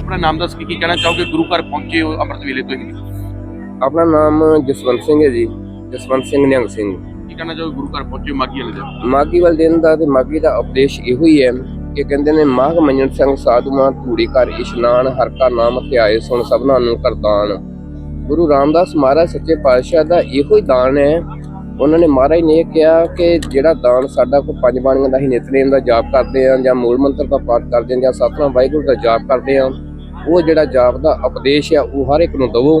ਆਪਣਾ ਨਾਮ ਦੱਸ ਕੇ ਕੀ ਕਹਿਣਾ ਚਾਹੋਗੇ ਗੁਰੂ ਘਰ ਪਹੁੰਚੇ ਹੋ ਅੰਮ੍ਰਿਤ ਵੇਲੇ ਤੋਂ ਹੀ ਆਪਣਾ ਨਾਮ ਜਸਵੰਤ ਸਿੰਘ ਹੈ ਜੀ ਜਸਵੰਤ ਸਿੰਘ ਨਿਹੰਗ ਸਿੰਘ। ਕੀ ਕਹਿਣਾ ਚਾਹੋਗੇ ਗੁਰੂ ਘਰ ਪਹੁੰਚੇ ਮਾਗੀ ਵਾਲੇ ਦਿਨ? ਮਾਗੀ ਵਾਲੇ ਦਿਨ ਦਾ ਤੇ ਮਾਗੀ ਦਾ ਉਪਦੇਸ਼ ਇਹੋ ਹੀ ਹੈ ਕਿ ਕਹਿੰਦੇ ਨੇ ਮਾਘ ਮੰਨਣ ਸਿੰਘ ਸਾਧੂਆਂ ਧੂੜੀ ਘਰ ਇਸ਼ਨਾਨ ਹਰ ਕਾ ਨਾਮ ਧਿਆਏ ਸੁਣ ਸਭਨਾਂ ਨੂੰ ਕਰਦਾਨ ਗੁਰੂ ਰਾਮਦਾਸ ਮਹਾਰਾਜ ਸੱਚੇ ਪਾਤਸ਼ਾਹ ਦਾ ਇਹੋ ਹੀ ਦਾਨ ਹੈ। ਉਹਨਾਂ ਨੇ ਮਹਾਰਾਜ ਨੇ ਕਿਹਾ ਕਿ ਜਿਹੜਾ ਦਾਨ ਸਾਡਾ ਕੋ ਪੰਜ ਬਾਣੀਆਂ ਦਾ ਹੀ ਨਿਤਨੇਮ ਦਾ ਜਾਪ ਕਰਦੇ ਆ ਜਾਂ ਮੂਲ ਮੰਤਰ ਦਾ ਪਾਠ ਕਰਦੇ ਆ ਜਾਂ ਸਤਨਾਮ ਵਾਹਿਗੁਰੂ ਦਾ ਜਾਪ ਕਰਦੇ ਆ ਉਹ ਜਿਹੜਾ ਜਾਪ ਦਾ ਉਪਦੇਸ਼ ਆ ਉਹ ਹਰ ਇੱਕ ਨੂੰ ਦਵੋ।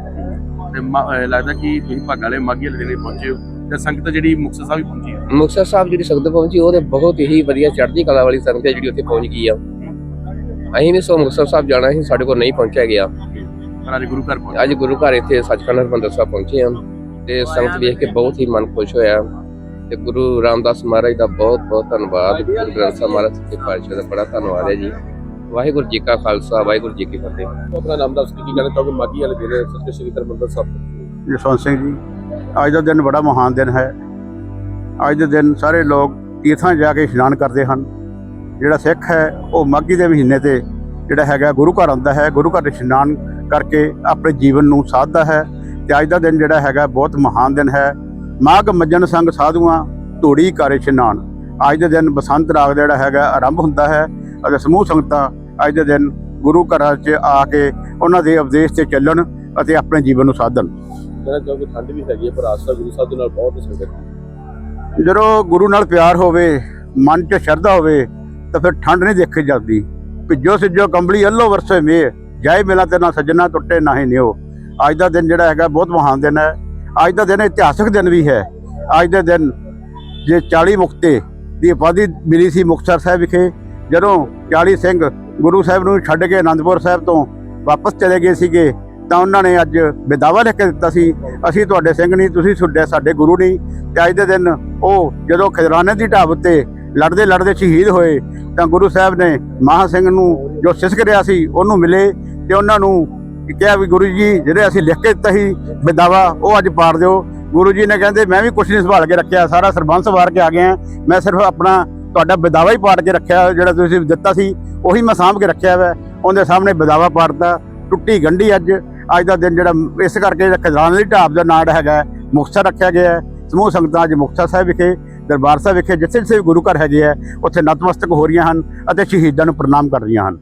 ਤੇ ਮ- ਅਹ, ਲੱਗਦਾ ਕਿ ਤੁਸੀਂ ਭਾਗਾਂ ਵਾਲੇ ਮਾਗੀ ਵਾਲੇ ਦਿਨ ਪਹੁੰਚੇ ਹੋ ਤੇ ਸੰਗਤ ਜਿਹੜੀ ਮੁਕਤਸਰ ਸਾਹਿਬ ਪਹੁੰਚੀ ਹੈ। ਮੁਕਤਸਰ ਸਾਹਿਬ ਜਿਹੜੀ ਸੰਗਤ ਪਹੁੰਚੀ ਉਹ ਤੇ ਬਹੁਤ ਹੀ ਵਧੀਆ ਚੜ੍ਹਦੀ ਕਲਾ ਵਾਲੀ ਸੰਗਤ ਹੈ ਜਿਹੜੀ ਉੱਥੇ ਪਹੁੰਚ ਗਈ ਆ। ਅਸੀਂ ਵੀ ਸੋ ਮੁਕਤਸਰ ਸਾਹਿਬ ਜਾਣਾ ਸੀ ਸਾਡੇ ਕੋਲ ਨਹੀਂ ਪਹੁੰਚਿਆ ਗਿਆ। ਪਰ ਅੱਜ ਗੁਰੂ ਘਰ ਪਹੁੰਚੇ। ਅੱਜ ਗੁਰੂ ਘਰ ਇੱਥੇ ਸੱਚਖੰਡ ਹਰਿਮੰਦਰ ਸਾਹਿਬ ਪਹੁੰਚੇ ਹਾਂ ਤੇ ਸੰਗਤ ਵੇਖ ਕੇ ਬਹੁਤ ਹੀ ਮਨ ਖੁਸ਼ ਹੋਇਆ। ਤੇ ਗੁਰੂ ਰਾਮਦਾਸ ਮਹਾਰਾਜ ਦਾ ਬਹੁਤ ਬਹੁਤ ਧੰਨਵਾਦ। ਗੁਰੂ ਗ੍ਰੰਥ ਸਾਹਿਬ ਮਹਾਰਾਜ ਸੱਚੇ ਪਾਤਸ਼ਾਹ ਦਾ ਬੜਾ ਧੰਨਵਾਦ ਹੈ ਜੀ। ਵਾਹਿਗੁਰੂ ਜੀ ਕਾ ਖਾਲਸਾ ਵਾਹਿਗੁਰੂ ਜੀ ਕੀ ਫਤਿਹ। ਆਪਣਾ ਨਾਮ ਦੱਸ ਕੇ ਕੀ ਕਹਿਣਾ ਚਾਹੋਗੇ ਮਾਗੀ ਵਾਲੇ ਦਿਨ ਸਤਿ ਸ਼੍ਰੀ ਹਰਿਮੰਦਰ ਸਾਹਿਬ। ਜਸਵੰਤ ਸਿੰਘ ਜੀ ਅੱਜ ਦਾ ਦਿਨ ਬੜਾ ਮਹਾਨ ਦਿਨ ਹੈ। ਅੱਜ ਦੇ ਦਿਨ ਸਾਰੇ ਲੋਕ ਤੀਰਥਾਂ ਜਾ ਕੇ ਇਸ਼ਨਾਨ ਕਰਦੇ ਹਨ। ਜਿਹੜਾ ਸਿੱਖ ਹੈ ਉਹ ਮਾਘੀ ਦੇ ਮਹੀਨੇ ਤੇ ਜਿਹੜਾ ਹੈਗਾ ਗੁਰੂ ਘਰ ਆਉਂਦਾ ਹੈ। ਗੁਰੂ ਘਰ ਇਸ਼ਨਾਨ ਕਰਕੇ ਆਪਣੇ ਜੀਵਨ ਨੂੰ ਸਾਧਦਾ ਹੈ। ਤੇ ਅੱਜ ਦਾ ਦਿਨ ਜਿਹੜਾ ਹੈਗਾ ਬਹੁਤ ਮਹਾਨ ਦਿਨ ਹੈ। ਮਾਘ ਮੱਜਣ ਸੰਗ ਸਾਧੂਆਂ ਧੂੜੀ ਕਰ ਇਸ਼ਨਾਨ। ਅੱਜ ਦੇ ਦਿਨ ਬਸੰਤ ਰਾਗ ਦਾ ਜਿਹੜਾ ਹੈਗਾ ਆਰੰਭ ਹੁੰਦਾ ਹੈ। ਅਤੇ ਸਮੂਹ ਸੰਗਤਾਂ ਅੱਜ ਦੇ ਦਿਨ ਗੁਰੂ ਘਰਾਂ 'ਚ ਆ ਕੇ ਉਹਨਾਂ ਦੇ ਉਪਦੇਸ਼ ਤੇ ਚੱਲਣ ਅਤੇ ਆਪਣੇ ਜੀਵਨ ਨੂੰ ਸਾਧਣ। ਕਹਿਣਾ ਚਾਹੋਗੇ ਠੰਡ ਵੀ ਹੈਗੀ ਹੈ ਪਰ ਆਸਾ ਗੁਰੂ ਸਾਹਿਬ ਦੇ ਨਾਲ ਬਹੁਤ ਸੰਗਤ ਜਦੋਂ ਗੁਰੂ ਨਾਲ ਪਿਆਰ ਹੋਵੇ ਮਨ 'ਚ ਸ਼ਰਧਾ ਹੋਵੇ ਤਾਂ ਫਿਰ ਠੰਡ ਨਹੀਂ ਦੇਖੀ ਜਾਂਦੀ। ਭਿੱਜੋ ਸਿੱਜੋ ਕੰਬਲੀ ਅੱਲੋ ਵਰਸੇ ਮੇ ਜਾਏ ਮਿਲਾ ਤੇ ਨਾ ਸੱਜਣਾ ਟੁੱਟੇ ਨਾ ਹੀ ਨਿਓ ਅੱਜ ਦਾ ਦਿਨ ਜਿਹੜਾ ਹੈਗਾ ਬਹੁਤ ਮਹਾਨ ਦਿਨ ਹੈ। ਅੱਜ ਦਾ ਦਿਨ ਇਤਿਹਾਸਕ ਦਿਨ ਵੀ ਹੈ। ਅੱਜ ਦੇ ਦਿਨ ਜੇ 40 ਮੁਕਤੇ ਦੀ ਉਪਾਧੀ ਮਿਲੀ ਸੀ ਮੁਕਤਸਰ ਸਾਹਿਬ ਵਿਖੇ ਜਦੋਂ 40 ਸਿੰਘ ਗੁਰੂ ਸਾਹਿਬ ਨੂੰ ਛੱਡ ਕੇ ਆਨੰਦਪੁਰ ਸਾਹਿਬ ਤੋਂ ਵਾਪਸ ਚਲੇ ਗਏ ਸੀਗੇ, ਤਾਂ ਉਹਨਾਂ ਨੇ ਅੱਜ ਵਿਦਾਵਾ ਲਿਖ ਕੇ ਦਿੱਤਾ ਸੀ, ਅਸੀਂ ਤੁਹਾਡੇ ਸਿੰਘ ਨਹੀਂ, ਤੁਸੀਂ ਸੁੱਡੇ ਸਾਡੇ ਗੁਰੂ ਨਹੀਂ। ਤੇ ਅੱਜ ਦੇ ਦਿਨ ਉਹ ਜਦੋਂ ਖਜਰਾਨੇ ਦੀ ਢਾਬ ਉੱਤੇ ਲੜਦੇ ਲੜਦੇ ਸ਼ਹੀਦ ਹੋਏ, ਤਾਂ ਗੁਰੂ ਸਾਹਿਬ ਨੇ ਮਹਾ ਸਿੰਘ ਨੂੰ ਜੋ ਸਿਸਕ ਰਿਹਾ ਸੀ, ਉਹਨੂੰ ਮਿਲੇ ਤੇ ਉਹਨਾਂ ਨੂੰ ਕਿਹਾ ਵੀ ਗੁਰੂ ਜੀ, ਜਿਹੜੇ ਅਸੀਂ ਲਿਖ ਕੇ ਦਿੱਤਾ ਸੀ ਬੇਦਾਵਾ ਉਹ ਅੱਜ ਪਾੜ ਦਿਓ। ਗੁਰੂ ਜੀ ਨੇ ਕਹਿੰਦੇ, ਮੈਂ ਵੀ ਕੁਛ ਨਹੀਂ ਸੰਭਾਲ ਕੇ ਰੱਖਿਆ, ਸਾਰਾ ਸਰਬੰਸ ਵਾਰ ਕੇ ਆ ਗਿਆ, ਮੈਂ ਸਿਰਫ ਆਪਣਾ ਤੁਹਾਡਾ ਬਦਾਵਾ ਹੀ ਪਾੜ ਕੇ ਰੱਖਿਆ ਜਿਹੜਾ ਤੁਸੀਂ ਦਿੱਤਾ ਸੀ, ਉਹੀ ਮੈਂ ਸਾਂਭ ਕੇ ਰੱਖਿਆ ਵਾ ਉਹਦੇ ਸਾਹਮਣੇ ਬਦਾਵਾ ਪਾੜਤਾ। ਟੁੱਟੀ ਗੰਢੀ ਅੱਜ। ਅੱਜ ਦਾ ਦਿਨ ਜਿਹੜਾ ਇਸ ਕਰਕੇ ਜਿਹੜਾ ਖਜ਼ਾਨਾ ਦੀ ਢਾਬ ਦਾ ਨਾਂ ਹੈਗਾ ਮੁਕਤਸਰ ਰੱਖਿਆ ਗਿਆ ਹੈ। ਸਮੂਹ ਸੰਗਤਾਂ ਅੱਜ ਮੁਕਤਸਰ ਸਾਹਿਬ ਵਿਖੇ, ਦਰਬਾਰ ਸਾਹਿਬ ਵਿਖੇ, ਜਿੱਥੇ ਜਿੱਥੇ ਵੀ ਗੁਰੂ ਘਰ ਹੈਗੇ ਆ ਉੱਥੇ ਨਤਮਸਤਕ ਹੋ ਰਹੀਆਂ ਹਨ ਅਤੇ ਸ਼ਹੀਦਾਂ ਨੂੰ ਪ੍ਰਣਾਮ ਕਰ ਰਹੀਆਂ ਹਨ।